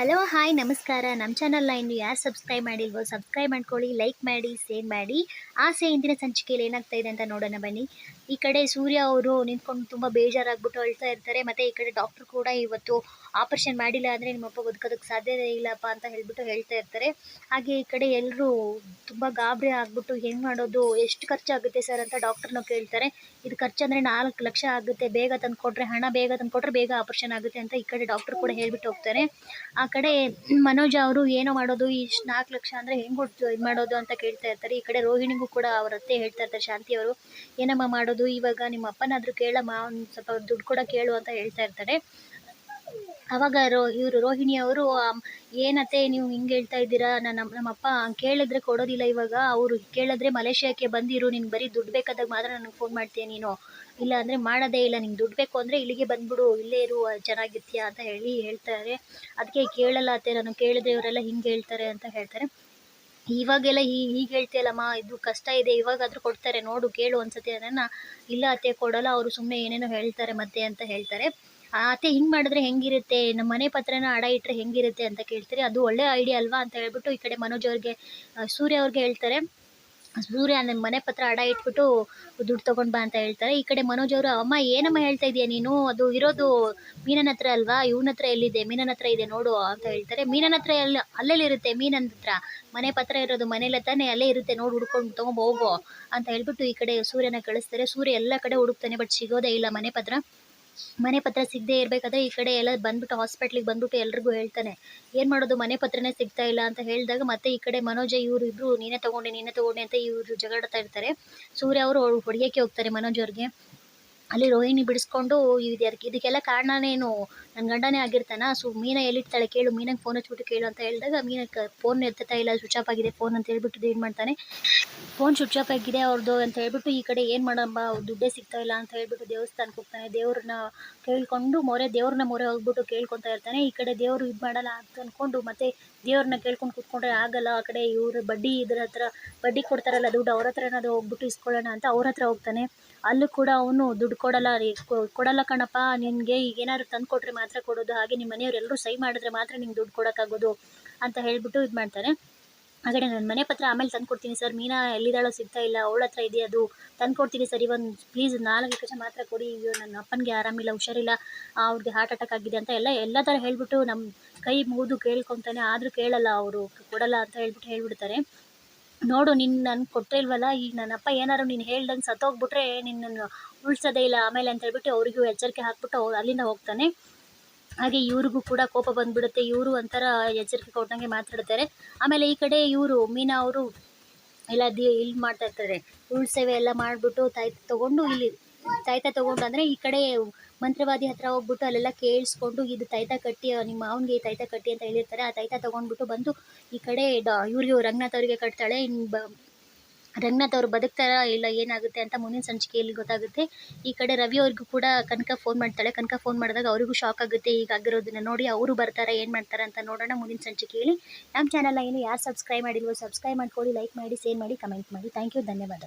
Hello, hi, ನಮಸ್ಕಾರ. ನಮ್ಮ ಚಾನಲ್ನ ಇನ್ನು ಯಾರು ಸಬ್ಸ್ಕ್ರೈಬ್ ಮಾಡಿಲ್ವೋ ಸಬ್ಸ್ಕ್ರೈಬ್ ಮಾಡ್ಕೊಳ್ಳಿ ಲೈಕ್ ಮಾಡಿ ಶೇರ್ ಮಾಡಿ. ಆಸೆ ಇಂದಿನ ಸಂಚಿಕೆಯಲ್ಲಿ ಏನಾಗ್ತಾ ಇದೆ ಅಂತ ನೋಡೋಣ ಬನ್ನಿ. ಈ ಕಡೆ ಸೂರ್ಯ ಅವರು ನಿಂತ್ಕೊಂಡು ತುಂಬ ಬೇಜಾರಾಗ್ಬಿಟ್ಟು ಅಳ್ತಾ ಇರ್ತಾರೆ. ಮತ್ತು ಈ ಕಡೆ ಡಾಕ್ಟ್ರು ಕೂಡ ಇವತ್ತು ಆಪರೇಷನ್ ಮಾಡಿಲ್ಲ ಅಂದರೆ ನಿಮ್ಮಪ್ಪ ಬದುಕೋದಕ್ಕೆ ಸಾಧ್ಯತೆ ಇಲ್ಲಪ್ಪ ಅಂತ ಹೇಳ್ಬಿಟ್ಟು ಹೇಳ್ತಾ ಇರ್ತಾರೆ. ಹಾಗೆ ಈ ಕಡೆ ಎಲ್ಲರೂ ತುಂಬ ಗಾಬರಿ ಆಗಿಬಿಟ್ಟು ಹೆಂಗೆ ಮಾಡೋದು, ಎಷ್ಟು ಖರ್ಚಾಗುತ್ತೆ ಸರ್ ಅಂತ ಡಾಕ್ಟ್ರನ್ನ ಕೇಳ್ತಾರೆ. ಇದು ಖರ್ಚು ಅಂದರೆ ನಾಲ್ಕು ಲಕ್ಷ ಆಗುತ್ತೆ. ಬೇಗ ತಂದು ಕೊಟ್ಟರೆ ಹಣ ಬೇಗ ತಂದು ಕೊಟ್ಟರೆ ಬೇಗ ಆಪರೇಷನ್ ಆಗುತ್ತೆ ಅಂತ ಈ ಕಡೆ ಡಾಕ್ಟ್ರು ಕೂಡ ಹೇಳ್ಬಿಟ್ಟು ಹೋಗ್ತಾರೆ. ಆ ಕಡೆ ಮನೋಜ್ ಅವರು ಏನೋ ಮಾಡೋದು ಇಷ್ಟು ನಾಲ್ಕು ಲಕ್ಷ ಅಂದರೆ ಹೆಂಗೆ ಇದು ಮಾಡೋದು ಅಂತ ಕೇಳ್ತಾ ಇರ್ತಾರೆ. ಈ ಕಡೆ ರೋಹಿಣಿಗೂ ಕೂಡ ಅವ್ರ ಅತ್ತೆ ಹೇಳ್ತಾ ಇರ್ತಾರೆ, ಶಾಂತಿ ಅವರು, ಏನಮ್ಮ ಮಾಡೋದು? ಇವಾಗ ನಿಮ್ಮ ಅಪ್ಪನಾದರೂ ಕೇಳಮ್ಮ, ಒಂದು ಸ್ವಲ್ಪ ದುಡ್ಡು ಕೂಡ ಕೇಳು ಅಂತ ಹೇಳ್ತಾ ಇರ್ತಾರೆ. ಅವಾಗ ರೋ, ಇವರು ರೋಹಿಣಿ ಅವರು ಏನತ್ತೆ ನೀವು ಹಿಂಗೆ ಹೇಳ್ತಾ ಇದ್ದೀರಾ? ನನ್ನ ನಮ್ಮಪ್ಪ ಕೇಳಿದ್ರೆ ಕೊಡೋದಿಲ್ಲ ಇವಾಗ. ಅವರು ಕೇಳಿದ್ರೆ ಮಲೇಷ್ಯಾಕ್ಕೆ ಬಂದಿರು. ನಿನ್ಗೆ ಬರೀ ದುಡ್ಡು ಬೇಕಾದಾಗ ಮಾತ್ರ ನನಗೆ ಫೋನ್ ಮಾಡ್ತೀಯ ನೀನು? ಇಲ್ಲ ಅಂದರೆ ಮಾಡೋದೇ ಇಲ್ಲ. ನಿಂಗೆ ದುಡ್ಡು ಬೇಕು ಅಂದರೆ ಇಲ್ಲಿಗೆ ಬಂದ್ಬಿಡು. ಇಲ್ಲೇ ಇರು, ಚೆನ್ನಾಗಿರ್ತೀಯ? ಅಂತ ಹೇಳಿ ಹೇಳ್ತಾರೆ. ಅದಕ್ಕೆ ಕೇಳಲ್ಲ ಅತ್ತೆ. ನಾನು ಕೇಳಿದ್ರೆ ಇವರೆಲ್ಲ ಹಿಂಗೆ ಹೇಳ್ತಾರೆ ಅಂತ ಹೇಳ್ತಾರೆ. ಇವಾಗೆಲ್ಲ ಹೀಗೆ ಹೇಳ್ತೀಯಲ್ಲಮ್ಮ ಇದು ಕಷ್ಟ ಇದೆ. ಇವಾಗಾದರೂ ಕೊಡ್ತಾರೆ. ನೋಡು, ಕೇಳು ಅನ್ಸತ್ತೆ ಅದನ್ನು. ಇಲ್ಲ ಅತ್ತೆ, ಕೊಡಲ್ಲ. ಅವರು ಸುಮ್ಮನೆ ಏನೇನೋ ಹೇಳ್ತಾರೆ ಮತ್ತೆ ಅಂತ ಹೇಳ್ತಾರೆ. ಅತ್ತೆ, ಹಿಂಗೆ ಮಾಡಿದ್ರೆ ಹೆಂಗಿರುತ್ತೆ? ನಮ್ಮ ಮನೆ ಪತ್ರನ ಅಡ ಇಟ್ಟರೆ ಹೆಂಗಿರುತ್ತೆ ಅಂತ ಕೇಳ್ತಾರೆ. ಅದು ಒಳ್ಳೆ ಐಡಿಯಾ ಅಲ್ವಾ? ಅಂತ ಹೇಳ್ಬಿಟ್ಟು ಈ ಕಡೆ ಮನೋಜ್ ಅವ್ರಿಗೆ ಸೂರ್ಯ ಅವ್ರಿಗೆ ಹೇಳ್ತಾರೆ. ಸೂರ್ಯ ನಿಮ್ಮ ಮನೆ ಪತ್ರ ಅಡ ಇಟ್ಬಿಟ್ಟು ದುಡ್ಡು ತೊಗೊಂಡು ಬಾ ಅಂತ ಹೇಳ್ತಾರೆ. ಈ ಕಡೆ ಮನೋಜ್ ಅವರು, ಅಮ್ಮ, ಏನಮ್ಮ ಹೇಳ್ತಾ ಇದೀಯ ನೀನು? ಅದು ಇರೋದು ಮೀನನ ಹತ್ರ ಅಲ್ವಾ? ಇವನ ಹತ್ರ ಎಲ್ಲಿದೆ? ಮೀನನ ಹತ್ರ ಇದೆ ನೋಡು ಅಂತ ಹೇಳ್ತಾರೆ. ಮೀನನ ಹತ್ರ ಎಲ್ಲ ಅಲ್ಲೆಲ್ಲಿರುತ್ತೆ ಮೀನನ ಹತ್ರ? ಮನೆ ಪತ್ರ ಇರೋದು ಮನೇಲೆ ತಾನೇ ಅಲ್ಲೇ ಇರುತ್ತೆ. ನೋಡಿ, ಹುಡ್ಕೊಂಡು ತೊಗೊಂಡು ಹೋಗೋ. ಅಂತ ಹೇಳ್ಬಿಟ್ಟು ಈ ಕಡೆ ಸೂರ್ಯನ ಕಳಿಸ್ತಾರೆ. ಸೂರ್ಯ ಎಲ್ಲ ಕಡೆ ಹುಡುಕ್ತಾನೆ, ಬಟ್ ಸಿಗೋದೇ ಇಲ್ಲ ಮನೆ ಪತ್ರ. ಮನೆ ಪತ್ರ ಸಿಗದೆ ಇರಬೇಕಾದ್ರೆ ಈ ಕಡೆ ಎಲ್ಲ ಬಂದ್ಬಿಟ್ಟು ಹಾಸ್ಪಿಟ್ಲಿಗೆ ಬಂದ್ಬಿಟ್ಟು ಎಲ್ರಿಗೂ ಹೇಳ್ತಾನೆ. ಏನು ಮಾಡೋದು? ಮನೆ ಪತ್ರನೇ ಸಿಗ್ತಾ ಇಲ್ಲ ಅಂತ ಹೇಳಿದಾಗ ಮತ್ತೆ ಈ ಕಡೆ ಮನೋಜ ಇವರು ಇಬ್ಬರು ನೀನೇ ತಗೊಂಡೆ ನೀನೇ ತಗೊಂಡೆ ಅಂತ ಇವರು ಜಗಳಾಡ್ತಾ ಇರ್ತಾರೆ. ಸೂರ್ಯ ಅವರು ಹೊಡಿಯೋಕ್ಕೆ ಹೋಗ್ತಾರೆ ಮನೋಜ್ ಅವ್ರಿಗೆ. ಅಲ್ಲಿ ರೋಹಿಣಿ ಬಿಡಿಸ್ಕೊಂಡು ಇದಕ್ಕೆ ಇದಕ್ಕೆಲ್ಲ ಕಾರಣನೇನು ನನ್ನ ಗಂಡನೇ ಆಗಿರ್ತಾನ? ಸೊ, ಮೀನಾ ಎಲ್ಲಿರ್ತಾಳೆ ಕೇಳು, ಮೀನಂಗೆ ಫೋನ್ ಹಚ್ಬಿಟ್ಟು ಕೇಳು ಅಂತ ಹೇಳಿದಾಗ ಮೀನಕ್ಕೆ ಫೋನ್ ಎತ್ತುತ್ತಾ ಇಲ್ಲ ಸ್ವಿಚ್ ಆಫ್ ಆಗಿದೆ ಫೋನ್ ಅಂತ ಹೇಳ್ಬಿಟ್ಟು ಏನು ಮಾಡ್ತಾನೆ. ಫೋನ್ ಸ್ವಿಚ್ ಆಫ್ ಆಗಿದೆ ಅವ್ರದ್ದು ಅಂತ ಹೇಳ್ಬಿಟ್ಟು ಈ ಕಡೆ ಏನು ಮಾಡಮ್ಮ ದುಡ್ಡೇ ಸಿಗ್ತಾ ಇಲ್ಲ ಅಂತ ಹೇಳ್ಬಿಟ್ಟು ದೇವಸ್ಥಾನಕ್ಕೆ ಹೋಗ್ತಾನೆ. ದೇವ್ರನ್ನ ಕೇಳ್ಕೊಂಡು, ಮೊರೆ, ದೇವ್ರನ್ನ ಮೊರೆ ಹೋಗ್ಬಿಟ್ಟು ಕೇಳ್ಕೊತಾ ಇರ್ತಾನೆ. ಈ ಕಡೆ ದೇವರು ಇದು ಮಾಡಲ್ಲ ಅಂತ ಅಂದ್ಕೊಂಡು ಮತ್ತೆ ದೇವ್ರನ್ನ ಕೇಳ್ಕೊಂಡು ಕೂತ್ಕೊಂಡ್ರೆ ಆಗಲ್ಲ. ಆ ಕಡೆ ಇವರು ಬಡ್ಡಿ ಇದ್ರ ಹತ್ರ ಬಡ್ಡಿ ಕೊಡ್ತಾರಲ್ಲ ದುಡ್ಡು, ಅವ್ರ ಹತ್ರ ಏನಾದರೂ ಹೋಗ್ಬಿಟ್ಟು ಇಸ್ಕೊಳ್ಳೋಣ ಅಂತ ಅವ್ರ ಹತ್ರ ಹೋಗ್ತಾನೆ. ಅಲ್ಲೂ ಕೂಡ ಅವನು ದುಡ್ಡು ಕೊಡಲ್ಲ ರೀ ಕೊಡಲ್ಲ ಕಣಪ್ಪ, ನಿನಗೆ ಈಗ ಏನಾದ್ರು ತಂದು ಕೊಟ್ಟರೆ ಮಾತ್ರ ಕೊಡೋದು, ಹಾಗೆ ನಿಮ್ಮ ಮನೆಯವರೆಲ್ಲರೂ ಸಹಿ ಮಾಡಿದ್ರೆ ಮಾತ್ರ ನಿಮ್ಗೆ ದುಡ್ಡು ಕೊಡೋಕ್ಕಾಗೋದು ಅಂತ ಹೇಳಿಬಿಟ್ಟು ಇದು ಮಾಡ್ತಾರೆ. ಹಾಗಾದ್ರೆ ನನ್ನ ಮನೆ ಪತ್ರ ಆಮೇಲೆ ತಂದು ಕೊಡ್ತೀನಿ ಸರ್, ಮೀನಾ ಎಲ್ಲಿದ್ದಾಳೋ ಸಿಗ್ತಾ ಇಲ್ಲ, ಅವಳ ಹತ್ರ ಇದೆ ಅದು? ತಂದು ಕೊಡ್ತೀನಿ ಸರ್ ಇವನ್ ಪ್ಲೀಸ್ ನಾಲ್ಕು ಲಕ್ಷ ಮಾತ್ರ ಕೊಡಿ ಈಗ ನನ್ನ ಅಪ್ಪನಿಗೆ ಆರಾಮಿಲ್ಲ, ಹುಷಾರಿಲ್ಲ ಅವ್ರಿಗೆ ಹಾರ್ಟ್ ಅಟ್ಯಾಕ್ ಆಗಿದೆ ಅಂತ ಎಲ್ಲ ಎಲ್ಲ ಥರ ಹೇಳಿಬಿಟ್ಟು ನಮ್ಮ ಕೈ ಮುಗಿದು ಕೇಳ್ಕೊತಾನೆ, ಆದರೂ ಕೇಳಲ್ಲ ಅವರು, ಕೊಡಲ್ಲ ಅಂತ ಹೇಳ್ಬಿಟ್ಟು ಹೇಳ್ಬಿಡ್ತಾರೆ. ನೋಡು ನಿನ್ನ ನಾನು ಕೊಟ್ಟಿಲ್ವಲ್ಲ ಈಗ ನನ್ನ ಅಪ್ಪ ಏನಾದ್ರು ನೀನು ಹೇಳ್ದಂಗೆ ಸತ್ತೋಗ್ಬಿಟ್ರೆ ನಿನ್ನನ್ನು ಉಳ್ಸೋದೇ ಇಲ್ಲ. ಆಮೇಲೆ ಅಂತ ಹೇಳ್ಬಿಟ್ಟು ಅವರಿಗೂ ಎಚ್ಚರಿಕೆ ಹಾಕ್ಬಿಟ್ಟು ಅವ್ರು ಅಲ್ಲಿಂದ ಹೋಗ್ತಾನೆ. ಹಾಗೆ ಇವ್ರಿಗೂ ಕೂಡ ಕೋಪ ಬಂದ್ಬಿಡುತ್ತೆ. ಇವರು ಒಂಥರ ಎಚ್ಚರಿಕೆ ಕೊಟ್ಟಂಗೆ ಮಾತಾಡ್ತಾರೆ. ಆಮೇಲೆ ಈ ಕಡೆ ಇವರು, ಮೀನಾ ಅವರು ಎಲ್ಲ ದಿ ಇಲ್ಲಿ ಮಾಡ್ತಾ ಇರ್ತಾರೆ. ಉಳ್ಸೇವೆ ಎಲ್ಲ ಮಾಡಿಬಿಟ್ಟು ತಾಯಿ ತೊಗೊಂಡು ಇಲ್ಲಿ ತಾಯ್ತ ತಗೊಂಡು ಅಂದರೆ ಈ ಕಡೆ ಮಂತ್ರವಾದಿ ಹತ್ರ ಹೋಗ್ಬಿಟ್ಟು ಅಲ್ಲೆಲ್ಲ ಕೇಳಿಸ್ಕೊಂಡು ಇದು ತಾಯ್ತ ಕಟ್ಟಿ ನಿಮ್ಮ ಮಾವನಿಗೆ ಈ ತಾಯ್ತ ಕಟ್ಟಿ ಅಂತ ಹೇಳಿರ್ತಾರೆ. ಆ ತಾಯ್ತ ತೊಗೊಂಡ್ಬಿಟ್ಟು ಬಂದು ಈ ಕಡೆ ಡಾ ಇವ್ರಿಗೆ ರಂಗನಾಥ್ ಅವರಿಗೆ ಕಟ್ತಾಳೆ. ಇನ್ನು ಬ, ರಂಗನಾಥ್ ಅವರು ಬದುಕ್ತಾರಾ ಇಲ್ಲ ಏನಾಗುತ್ತೆ ಅಂತ ಮುಂದಿನ ಸಂಚಿಕೆಯಲ್ಲಿ ಗೊತ್ತಾಗುತ್ತೆ. ಈ ಕಡೆ ರವಿ ಅವ್ರಿಗೂ ಕೂಡ ಕನಕ ಫೋನ್ ಮಾಡ್ತಾಳೆ. ಕನಕ ಫೋನ್ ಮಾಡಿದಾಗ ಅವರಿಗೂ ಶಾಕ್ ಆಗುತ್ತೆ. ಈಗ ಆಗಿರೋದನ್ನ ನೋಡಿ ಅವರು ಬರ್ತಾರೆ, ಏನು ಮಾಡ್ತಾರೆ ಅಂತ ನೋಡೋಣ ಮುಂದಿನ ಸಂಚಿಕೆಯಲ್ಲಿ. ನಮ್ಮ ಚಾನಲ್ನ ಏನು ಯಾರು ಸಬ್ಸ್ಕ್ರೈಬ್ ಮಾಡಿಲ್ವೋ ಸಬ್ಸ್ಕ್ರೈಬ್ ಮಾಡ್ಕೊಳ್ಳಿ ಲೈಕ್ ಮಾಡಿ ಶೇರ್ ಮಾಡಿ ಕಮೆಂಟ್ ಮಾಡಿ. ಥ್ಯಾಂಕ್ ಯು ಧನ್ಯವಾದ